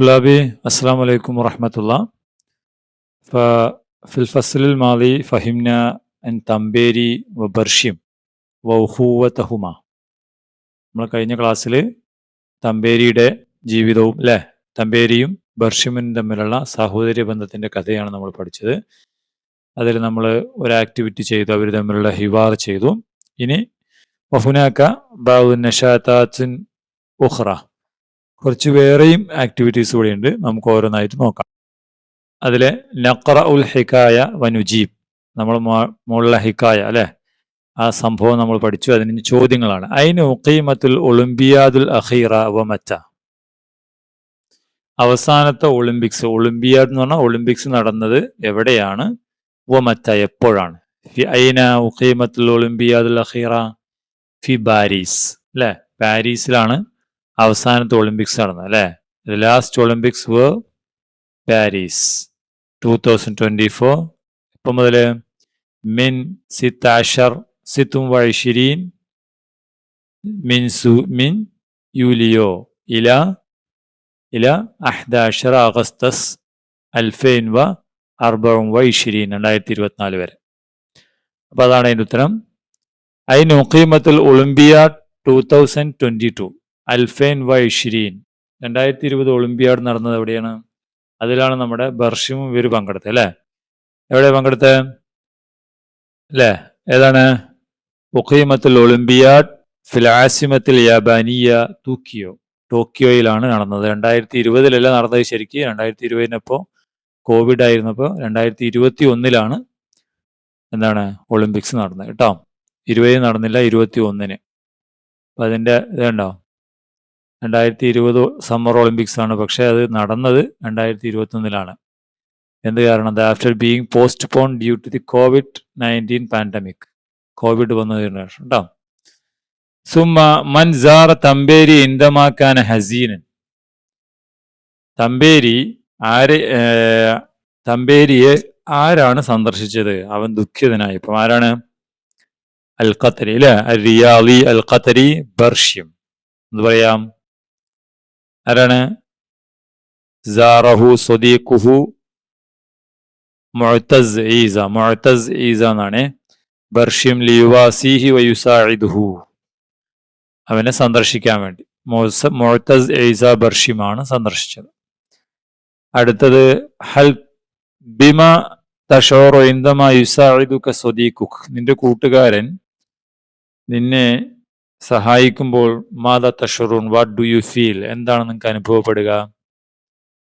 طلابي السلام عليكم ورحمة الله ففي الفصل الماضي فهمنا عن تنبيري وبرشيم وأخوتهما നമ്മൾ കഴിഞ്ഞ ക്ലാസ്സിൽ തമ്പേരിയുടെ ജീവിതവും അല്ലെ തമ്പേരിയും ബർഷിമും തമ്മിലുള്ള സഹോദര്യ ബന്ധത്തിന്റെ കഥയാണ് നമ്മൾ പഠിച്ചത് അതിൽ നമ്മൾ ഒരു ആക്ടിവിറ്റി ചെയ്തു അവർ തമ്മിലുള്ള ഹിവാർ ചെയ്തു ഇനി വഹുനാക്ക ബാബു നഷാത്താത്തിൻ ഉഹ്റ കുറച്ച് വേറെയും ആക്ടിവിറ്റീസ് കൂടി ഉണ്ട് നമുക്ക് ഓരോന്നായിട്ട് നോക്കാം. അതിലെ നഖറ ഉൽ ഹിക്കായ വനുജീബ് നമ്മൾ മുള്ള ഹിക്കായ അല്ലെ? ആ സംഭവം നമ്മൾ പഠിച്ചു. അതിന് ചോദ്യങ്ങളാണ്. അയിന് ഉഖീമത്തുൽ ഒളിമ്പിയാദുൽ അഖീറ മറ്റ അവസാനത്തെ ഒളിമ്പിക്സ്. ഒളിമ്പിയാഡ് എന്ന് പറഞ്ഞാൽ ഒളിമ്പിക്സ് നടന്നത് എവിടെയാണ്? വമറ്റ എപ്പോഴാണ്? ഫി ഐന ഉഖീമത്തുൽ ഒളിമ്പിയാദുൽ അഖീറ? ഫി പാരീസ്. അല്ലെ? പാരീസിലാണ് അവസാനത്തെ ഒളിമ്പിക്സ് നടന്നത് അല്ലേ? ലാസ്റ്റ് ഒളിമ്പിക്സ് വർ Paris two thousand twenty four ഇപ്പം മുതൽ മിൻ സിത്താഷർ സിത്തും വഴിഷിരീൻ മിൻ സു മിൻ യൂലിയോ ഇല ഇല അഹ്ദാഷർ അഗസ്തസ് അൽഫൈൻ വ അർബവും വൈഷിരീൻ രണ്ടായിരത്തി ഇരുപത്തിനാല് വരെ. അപ്പോൾ അതാണ് അതിന്റെ ഉത്തരം. അതിന് ഉഖീമത്തുൽ ഒളിമ്പിയ ടൂ തൗസൻഡ് ട്വന്റി ടു അൽഫൈൻ വൈഷിരീൻ രണ്ടായിരത്തി ഇരുപത് ഒളിമ്പിയാഡ് നടന്നത് എവിടെയാണ്? അതിലാണ് നമ്മുടെ ബർഷിമും ഇവർ പങ്കെടുത്തത് അല്ലേ? എവിടെ പങ്കെടുത്തത് അല്ലേ? ഏതാണ്? ഉഖീമത്തുൽ ഒളിമ്പിയാഡ് ഫിലാസിമത്തിൽ യാബാനിയ തൂക്കിയോ ടോക്കിയോയിലാണ് നടന്നത്. രണ്ടായിരത്തി ഇരുപതിലല്ല നടന്നത് ശരിക്ക്? രണ്ടായിരത്തി ഇരുപതിനപ്പോൾ കോവിഡ് ആയിരുന്നപ്പോൾ രണ്ടായിരത്തി ഇരുപത്തി ഒന്നിലാണ് എന്താണ് ഒളിമ്പിക്സ് നടന്നത്. കേട്ടോ? ഇരുപതിന് നടന്നില്ല ഇരുപത്തി ഒന്നിന് അപ്പം അതിന്റെ ഇതുണ്ടോ? രണ്ടായിരത്തി ഇരുപത് സമ്മർ ഒളിമ്പിക്സ് ആണ് പക്ഷേ അത് നടന്നത് രണ്ടായിരത്തി ഇരുപത്തി ഒന്നിലാണ് എന്ത് കാരണം? After being postponed due to the Covid nineteen pandemic. Covid വന്നതിന് ശേഷം കേട്ടോ സുമ മൻസാർ തമ്പേരി ഇന്ദമാക്കാൻ ഹസീനൻ. തമ്പേരി ആരെ തമ്പേരിയെ ആരാണ് സന്ദർശിച്ചത്? അവൻ ദുഃഖിതനായി. ഇപ്പം ആരാണ്? അൽ ഖത്തരി അല്ലെ? റിയാലി അൽ ഖത്തരി ബർഷ്യം. എന്ത് പറയാം? ആരാണ്? സാറഹു സൊദീഖുഹു മൊഴത്തസ് ഈസ മൊഴത്തസ് ഈസ എന്നാണ്. ബർഷ്യം ലിയുവാസിഹി വയുസാഇദുഹു. അവനെ സന്ദർശിക്കാൻ വേണ്ടി. മൊഴത്തസ് ഈസ ബർഷ്യമാണ് സന്ദർശിച്ചത്. അടുത്തത് ഹൽ ബിമ തഷോറോ ഇന്ദമ യുസാഇദുക സ്വദീഖുഖ് നിന്റെ കൂട്ടുകാരൻ നിന്നെ സഹായിക്കുമ്പോൾ മാത തഷറൂൺ വാട്ട് ഡു യു ഫീൽ എന്താണ് നിങ്ങൾക്ക് അനുഭവപ്പെടുക?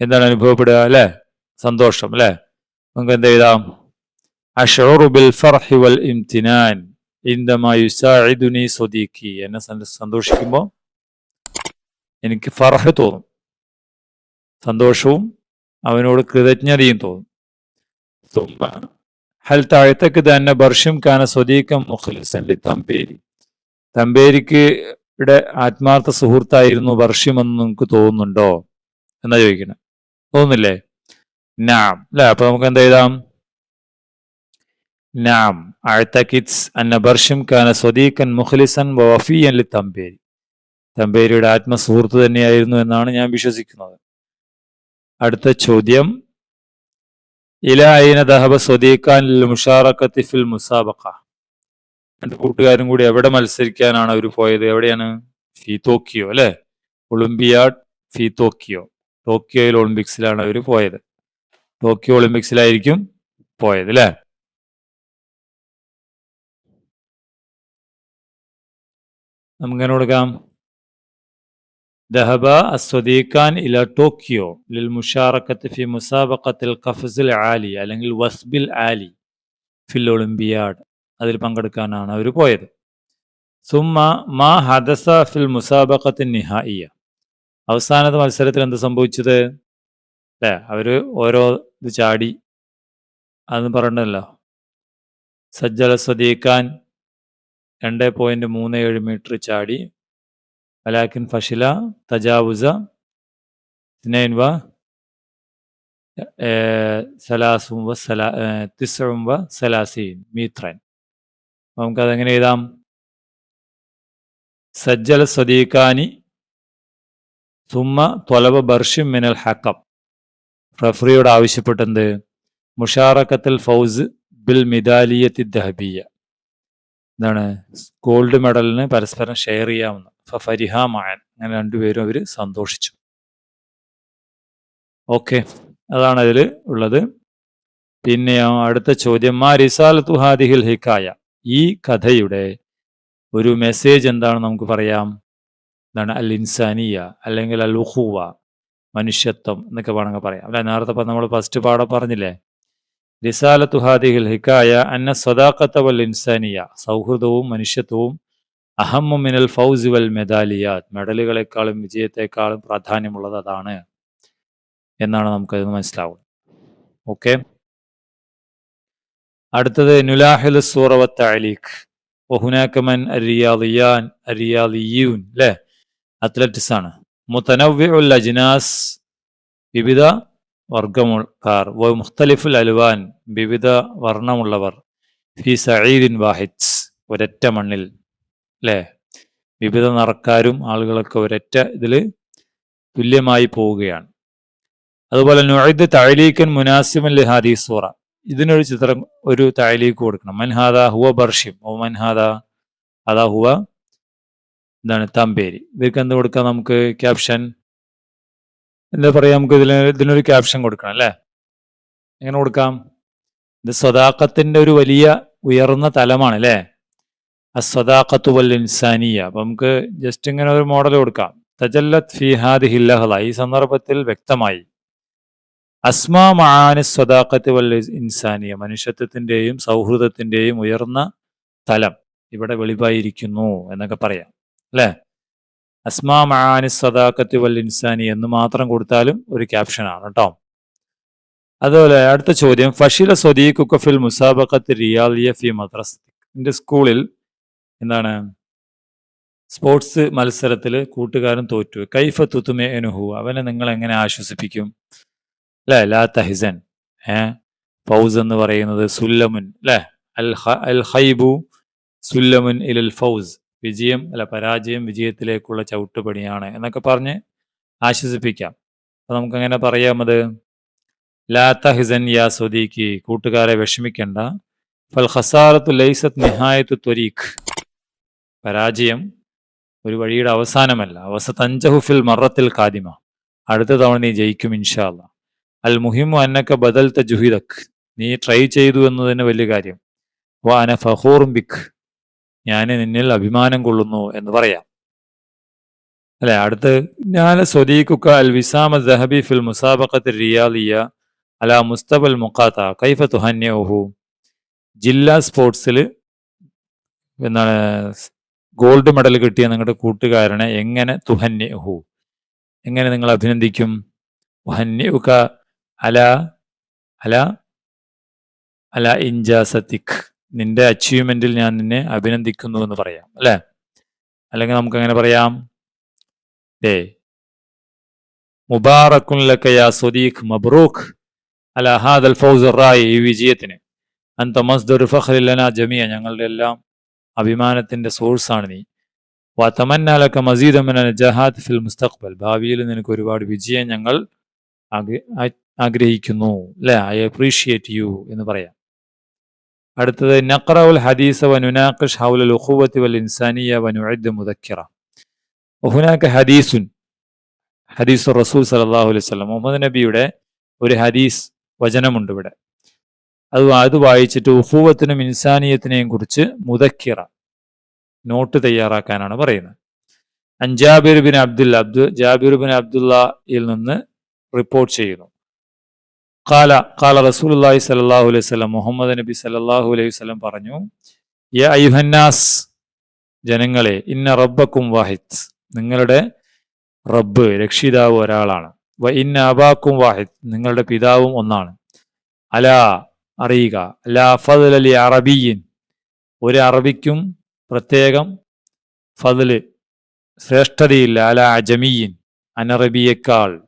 എന്താണ് അനുഭവപ്പെടുക അല്ലെ? സന്തോഷം അല്ലെ? നമുക്ക് എന്ത് എഴുതാം? അഷറു ബിൽ ഫർഹി വൽ ഇംതിനാൻ ഇന്ദമാ യുസാഇദുനി സ്വദീഖി. എന്നെ സന്തോഷിക്കുമ്പോൾ എനിക്ക് ഫർഹ് തോന്നും. സന്തോഷവും അവനോട് കൃതജ്ഞതയും തോന്നും. ഹൽ താഴ്ത്തക്ക് തന്നെ ബർഷം കാന സ്വദീഖം മുഖ്ലിസൻ തമ്പേരി തമ്പേരിക്ക് ഇവിടെ ആത്മാർത്ഥ സുഹൃത്തായിരുന്നു വർഷ്യമെന്ന് നിങ്ങൾക്ക് തോന്നുന്നുണ്ടോ? എന്നാ ചോദിക്കണം. തോന്നുന്നില്ലേ? നാം അല്ലെ അപ്പൊ നമുക്ക് എന്താ എഴുതാം? നാം അഴ്ത്തക്കിറ്റ്സ് അന്ന ബർഷ്യം കാന സ്വദീഖൻ മുഖലിസൻ വഫിയൻ ലി തമ്പേരി. തമ്പേരിയുടെ ആത്മസുഹൃത്ത് തന്നെയായിരുന്നു എന്നാണ് ഞാൻ വിശ്വസിക്കുന്നത്. അടുത്ത ചോദ്യം. ഇല ഐന ദഹബ സ്വദീഖാൻ മുഷാറക്കത്തി ഫിൽ മുസാബക്ക രണ്ട് കൂട്ടുകാരും കൂടി എവിടെ മത്സരിക്കാനാണ് അവർ പോയത് എവിടെയാണ് ഫി ടോക്കിയോ അല്ലെ ഒളിമ്പിയാഡ് ഫി ടോക്കിയോ ടോക്കിയോയിൽ ഒളിമ്പിക്സിലാണ് അവർ പോയത് ടോക്കിയോ ഒളിമ്പിക്സിലായിരിക്കും പോയത് അല്ലെ നമുക്കെങ്ങനെ കൊടുക്കാം ذهب الصديقان إلى طوكيو للمشاركة في مسابقة القفز العالي അല്ലെങ്കിൽ വസ്ബിൽ ആലി ഫിൽ ഒളിമ്പിയാഡ് അതിൽ പങ്കെടുക്കാനാണ് അവർ പോയത്. സുമ്മ മാ ഹദസ ഫിൽ മുസാബഖത്തിൻ നിഹായിയ. അവസാനത്തെ മത്സരത്തിൽ എന്ത് സംഭവിച്ചത്? അല്ലേ അവർ ഓരോ ഇത് ചാടി. അതൊന്നും പറഞ്ഞല്ലോ സജ്ജല സദീഖാൻ രണ്ട് പോയിന്റ് മൂന്ന് ഏഴ് മീറ്റർ ചാടി. വലാക്കിൻ ഫഷില തജാവുസ സിനൈൻവ സലാസും സലാ തിസുംബ സലാസീൻ മീത്രൻ. നമുക്കതെങ്ങനെ എഴുതാം? സജ്ജല സ്വദീഖാനി തുമ്മ തൊലബ ബർഷിം മിനൽ ഹക്കം. റഫറിയോട് ആവശ്യപ്പെട്ടെന്ത്? മുഷാറക്കത്തൽ ഫൗസ് ബിൽ മിദാലിയത്തി ദഹബിയ. എന്താണ് ഗോൾഡ് മെഡലിന് പരസ്പരം ഷെയർ ചെയ്യാമെന്ന് ഫരിഹ മായൻ അങ്ങനെ രണ്ടുപേരും അവർ സന്തോഷിച്ചു. ഓക്കെ. അതാണ് അതിൽ ഉള്ളത്. പിന്നെ അടുത്ത ചോദ്യം. മാ റിസാൽ തുഹാദിഹിൽ ഹിക്കായ? ഈ കഥയുടെ ഒരു മെസ്സേജ് എന്താണ് നമുക്ക് പറയാം? എന്താണ്? അൽ ഇൻസാനിയ അല്ലെങ്കിൽ അൽ ഉഹുവ മനുഷ്യത്വം എന്നൊക്കെ വേണമെങ്കിൽ പറയാം. അല്ല? നേരത്തെ നമ്മൾ ഫസ്റ്റ് പാഠം പറഞ്ഞില്ലേ? റിസാലത്തു ഹാദിഹിൽ ഹിക്കായ അന്ന സ്വദാഖത്ത വൽ ഇൻസാനിയ സൗഹൃദവും മനുഷ്യത്വവും അഹമ്മു മിനൽ ഫൗസ് വൽ മെദാലിയാത് മെഡലുകളെക്കാളും വിജയത്തെക്കാളും പ്രാധാന്യമുള്ളത് അതാണ്. എന്നാണ് നമുക്കത് മനസ്സിലാവുന്നത്. ഓക്കെ? അടുത്തത് നുലാഹിൽ സൂറവ താലീഖ് ഒഹുനാക്കമൻ അല്ലേ അത്ലറ്റിക്സ് ആണ്. മുത്തനവ്യുൽ അജ്നാസ് വിവിധ വ മുഖ്തലിഫുൽ അലുവാൻ വിവിധ വർണമുള്ളവർ. ഫി സഈദിൻ വാഹിദ്സ് ഒരൊറ്റ മണ്ണിൽ അല്ലേ വിവിധ നിറക്കാരും ആളുകളൊക്കെ ഒരൊറ്റ ഇതിൽ തുല്യമായി പോവുകയാണ്. അതുപോലെ നുഴദ് തഴലീക്കൻ മുനാസിമൻ ഹാദീസ് സൂറ. ഇതിനൊരു ചിത്രം ഒരു തായലേക്ക് കൊടുക്കണം. മൻഹാദ ഹുവ ബർഷിം ഓ മൻഹാദ അതാ ഹുവ എന്താണ് തമ്പേരി ഇവർക്ക് എന്ത് കൊടുക്കാം നമുക്ക്? ക്യാപ്ഷൻ. എന്താ പറയാ നമുക്ക് ഇതിന് ഇതിനൊരു ക്യാപ്ഷൻ കൊടുക്കണം അല്ലേ? എങ്ങനെ കൊടുക്കാം? ഇത് സ്വതാക്കത്തിന്റെ ഒരു വലിയ ഉയർന്ന തലമാണ് അല്ലേ? അസ്വതാക്കത്ത് വൽ ഇൻസാനിയ. അപ്പൊ നമുക്ക് ജസ്റ്റ് ഇങ്ങനെ ഒരു മോഡൽ കൊടുക്കാം. തജല്ലത് ഫിഹാദ് ഹില്ലഹല ഈ സന്ദർഭത്തിൽ വ്യക്തമായി അസ്മാ മഹാനി സ്വദാഖത്ത് വൽ ഇൻസാനിയ മനുഷ്യത്വത്തിന്റെയും സൗഹൃദത്തിന്റെയും ഉയർന്ന തലം ഇവിടെ വെളിവായിരിക്കുന്നു എന്നൊക്കെ പറയാം അല്ലേ? അസ്മാ മഹാനി സ്വദാഖത്ത് വൽ ഇൻസാനി എന്ന് മാത്രം കൊടുത്താലും ഒരു ക്യാപ്ഷനാണ് കേട്ടോ അതുപോലെ അടുത്ത ചോദ്യം ഫഷീല സ്വദീഖുക്ക ഫിൽ മുസാബക്കത്ത് റിയാലിയ ഫി മദ്രസ് എന്റെ സ്കൂളിൽ എന്താണ്? സ്പോർട്സ് മത്സരത്തിൽ കൂട്ടുകാരൻ തോറ്റു. കൈഫ തുത്തുമേ അനുഹു അവനെ നിങ്ങൾ എങ്ങനെ ആശ്വസിപ്പിക്കും? അല്ലേ ലാ തഹിസൻ. ഏ? ഫൗസ് എന്ന് പറയുന്നത് സുല്ലമുൻ അല്ലേ അൽ അൽ ഹൈബു സുല്ലമുൻ ഇലൽ ഫൗസ്. വിജയം അല്ല പരാജയം വിജയത്തിലേക്കുള്ള ചവിട്ടുപണിയാണ് എന്നൊക്കെ പറഞ്ഞ് ആശ്വസിപ്പിക്കാം. അപ്പൊ നമുക്കങ്ങനെ പറയാമത്? ലാ തഹിസൻ യാ സ്വദീഖി കൂട്ടുകാരെ വിഷമിക്കണ്ട. ഫൽ ഖസാറത്തു ലൈസത്ത് നിഹായത്തു ത്വരീഖ്. പരാജയം ഒരു വഴിയുടെ അവസാനമല്ല. അവസ തഞ്ചഹുഫിൽ മറത്തിൽ കാദിമ അടുത്ത തവണ നീ ജയിക്കും ഇൻഷാല്ല അൽ മുഹിമു അന്നക്ക ബദൽ തജുഹിദക് നീ ട്രൈ ചെയ്തു എന്നതിന് വലിയ കാര്യം. വാ അന ഫഹൂറും ബിഖ് ഞാൻ നിന്നിൽ അഭിമാനം കൊള്ളുന്നു എന്ന് പറയാം. അല്ലെ? അടുത്ത് ഞാൻ സ്വദീഖുക്ക അൽ വിസാമ ദഹബി ഫിൽ മുസാബഖത്ത് റിയാലിയ അല മുസ്തബൽ മുഖാത്ത കൈഫ തുഹന്യഹു ജില്ലാ സ്പോർട്സിൽ എന്താണ് ഗോൾഡ് മെഡൽ കിട്ടിയ നിങ്ങളുടെ കൂട്ടുകാരനെ എങ്ങനെ തുഹന്യഹു എങ്ങനെ നിങ്ങൾ അഭിനന്ദിക്കും? ഉഹന്യുക അല അല അല ഇൻജാസത്തിക് നിന്റെ അച്ചീവ്മെന്റിൽ ഞാൻ നിന്നെ അഭിനന്ദിക്കുന്നു എന്ന് പറയാം അല്ലേ? അല്ലെങ്കിൽ നമുക്ക് അങ്ങനെ പറയാം ഡേ മുബാറക്കുൻ ലക്കയ സുദീഖ് മബ്രൂഖ് അല ഹാദൽ ഫൗസ് റായി ഈ വിജയത്തിന്. അന്ത മസ്ദുർ ഫഖ്റിലന ജമിയ ഞങ്ങളുടെ എല്ലാം അഭിമാനത്തിന്റെ സോഴ്സാണ് നീ. വതമന്നാലക്ക മസീദമന ജഹാദ് ഫിൽ മുസ്തഖ്ബൽ. ഭാവിയിൽ നിനക്ക് ഒരുപാട് വിജയം ഞങ്ങൾ ആഗ്രഹിക്കുന്നു അല്ലെ ഐ അപ്രീഷിയേറ്റ് യു എന്ന് പറയാം. അടുത്തത് നഖറഉൽ ഹദീസ വനുനാഖ് ഹൗലൽ ഉഖുവത്തി വൽ ഇൻസാനിയ വനുഅദ് മുദക്കിറ. ഒഹുനാക്ക് ഹദീസുൻ ഹദീസ് റസൂൽ സല്ലല്ലാഹു അലൈഹി വസല്ലം. മുഹമ്മദ് നബിയുടെ ഒരു ഹദീസ് വചനമുണ്ട് ഇവിടെ. അത് അത് വായിച്ചിട്ട് ഉഹൂവത്തിനും ഇൻസാനിയത്തിനെയും കുറിച്ച് മുദക്കിറ നോട്ട് തയ്യാറാക്കാനാണ് പറയുന്നത്. അഞ്ചാബിർ ബിൻ അബ്ദുൽ അബ്ദു ജാബിർ ബിൻ അബ്ദുല്ലയിൽ നിന്ന് റിപ്പോർട്ട് ചെയ്യുന്നു. കാല കാല റസൂലി സലാഹു അലൈഹി സ്വലം മുഹമ്മദ് നബി സലാഹു അലൈഹി സ്വലം പറഞ്ഞു യ ജനങ്ങളെ ഇന്ന റബ്ബക്കും വാഹിദ്. നിങ്ങളുടെ റബ്ബ് രക്ഷിതാവ് ഒരാളാണ്. ഇന്ന അബാക്കും വാഹിദ്. നിങ്ങളുടെ പിതാവും ഒന്നാണ്. അല അറിയുക. അലാ ഫദൽ അലി അറബിയിൻ ഒരു അറബിക്കും പ്രത്യേകം ഫതിൽ ശ്രേഷ്ഠതയില്ല. അല അജമിയിൻ അനറബിയേക്കാൾ.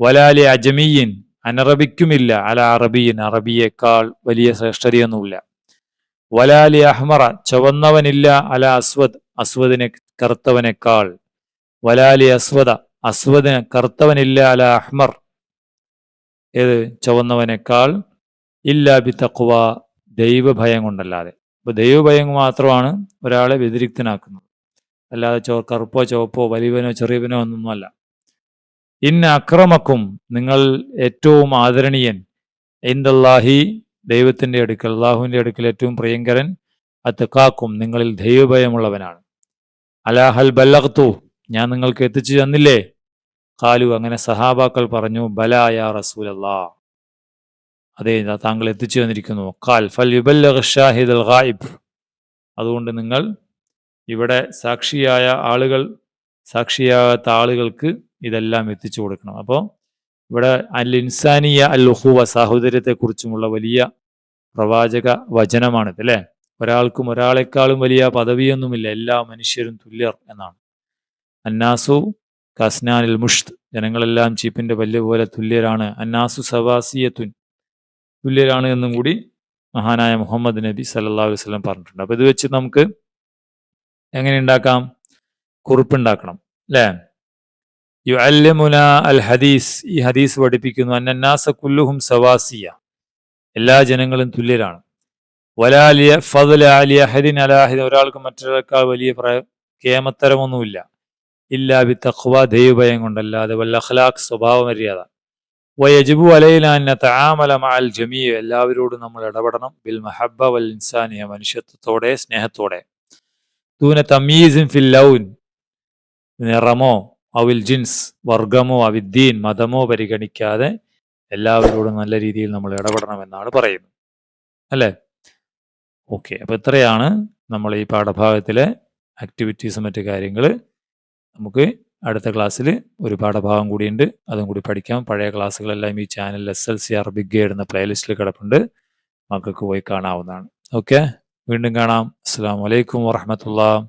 വലാലി അജമിയിൻ അനറബിക്കുമില്ല അല അറബിയൻ അറബിയേക്കാൾ വലിയ ശ്രേഷ്ഠതയൊന്നുമില്ല. വലാലി അഹ്മറ ചുവന്നവനില്ല അല അസ്വദ് അസ്വദിനെ കറുത്തവനേക്കാൾ. വലാലി അസ്വദ അസ്വദിന് കറുത്തവനില്ല അല അഹ്മർ. ഏത്? ചുവന്നവനേക്കാൾ ഇല്ല ബി തക്വ ദൈവഭയം കൊണ്ടല്ലാതെ. അപ്പൊ ദൈവഭയം മാത്രമാണ് ഒരാളെ വ്യതിരിക്തനാക്കുന്നത്. അല്ലാതെ ചോ കറുപ്പോ ചുവപ്പോ വലിയവനോ ചെറിയവനോ ഒന്നൊന്നുമല്ല ഇന്ന അക്രമക്കും നിങ്ങൾ ഏറ്റവും ആദരണീയൻ. ഇന്ദല്ലാഹി ദൈവത്തിന്റെ അടുക്കൽ അള്ളാഹുവിന്റെ അടുക്കൽ ഏറ്റവും പ്രിയങ്കരൻ അത്തക്കാക്കും നിങ്ങളിൽ ദൈവഭയമുള്ളവനാണ്. അലാഹൽ ബല്ലഖത്തു ഞാൻ നിങ്ങൾക്ക് എത്തിച്ചു തന്നില്ലേ? കാലു അങ്ങനെ സഹാബാക്കൾ പറഞ്ഞു ബലായ റസൂലല്ലാ. അതെ താങ്കൾ എത്തിച്ചു തന്നിരിക്കുന്നു. കാൽ ഫൽ ഷാഹിദ് ഗായിബ്. അതുകൊണ്ട് നിങ്ങൾ ഇവിടെ സാക്ഷിയായ ആളുകൾ സാക്ഷിയാകാത്ത ആളുകൾക്ക് ഇതെല്ലാം എത്തിച്ചു കൊടുക്കണം. അപ്പോൾ ഇവിടെ അൽ ഇൻസാനിയ അൽ ഉഹുവ സാഹോദര്യത്തെക്കുറിച്ചുമുള്ള വലിയ പ്രവാചക വചനമാണിത് അല്ലേ? ഒരാൾക്കും ഒരാളെക്കാളും വലിയ പദവിയൊന്നുമില്ല. എല്ലാ മനുഷ്യരും തുല്യർ എന്നാണ്. അന്നാസു കസ്നാനിൽ മുഷ്ത് ജനങ്ങളെല്ലാം ചീപ്പിന്റെ പല്ല് പോലെ തുല്യരാണ്. അന്നാസു സവാസിയത്തുൻ തുല്യരാണ് എന്നും കൂടി മഹാനായ മുഹമ്മദ് നബി സല്ലാ വസ്ലം പറഞ്ഞിട്ടുണ്ട്. അപ്പോൾ ഇത് വെച്ച് നമുക്ക് എങ്ങനെ ഉണ്ടാക്കാം? കുറിപ്പുണ്ടാക്കണം അല്ലേ? യുഅല്ലിമുന അൽ ഹദീസ് ഈ ഹദീസ് പഠിപ്പിക്കുന്നു അന്നാസ കുല്ലുഹും സവാസിയ. എല്ലാ ജനങ്ങളും തുല്യരാണ്. വലാലിയ ഫضل അലിയ ഹദിൻ അലാഹിദ് ഒരാൾക്ക് മറ്റൊരാൾക്കാൾ വലിയ കേമത്തരമൊന്നുമില്ല. ഇല്ലാ ബി തഖ്വ ദൈവഭയം കൊണ്ടല്ലാതെ വല്ല അഖ്ലാഖ് സ്വഭാവ മര്യാദ വയജിബു അലൈന തആമല മഅൽ ജമീ എല്ലാവരോടും നമ്മൾ ഇടപെടണം. ബിൽ മഹബ്ബ വൽ ഇൻസാനിയ മനുഷ്യത്വത്തോടെ സ്നേഹത്തോടെ. ദൂന തമീസിൻ ഫിൽ ലൗൻ നിറമോ? അവിൽ ജിൻസ് വർഗമോ അവിദ്യീൻ മതമോ പരിഗണിക്കാതെ എല്ലാവരോടും നല്ല രീതിയിൽ നമ്മൾ ഇടപെടണമെന്നാണ് പറയുന്നത്. അല്ലേ? ഓക്കെ. അപ്പോൾ ഇത്രയാണ് നമ്മൾ ഈ പാഠഭാഗത്തിലെ ആക്ടിവിറ്റീസും മറ്റു കാര്യങ്ങൾ. നമുക്ക് അടുത്ത ക്ലാസ്സിൽ ഒരു പാഠഭാഗം കൂടിയുണ്ട്. അതും കൂടി പഠിക്കാം. പഴയ ക്ലാസ്സുകളെല്ലാം ഈ channel S L C Arabic എന്ന പ്ലേലിസ്റ്റിൽ കിടപ്പുണ്ട്. മക്കൾക്ക് പോയി കാണാവുന്നതാണ്. ഓക്കെ? വീണ്ടും കാണാം. അസ്സാം വലൈക്കും വാഹമത്തുള്ള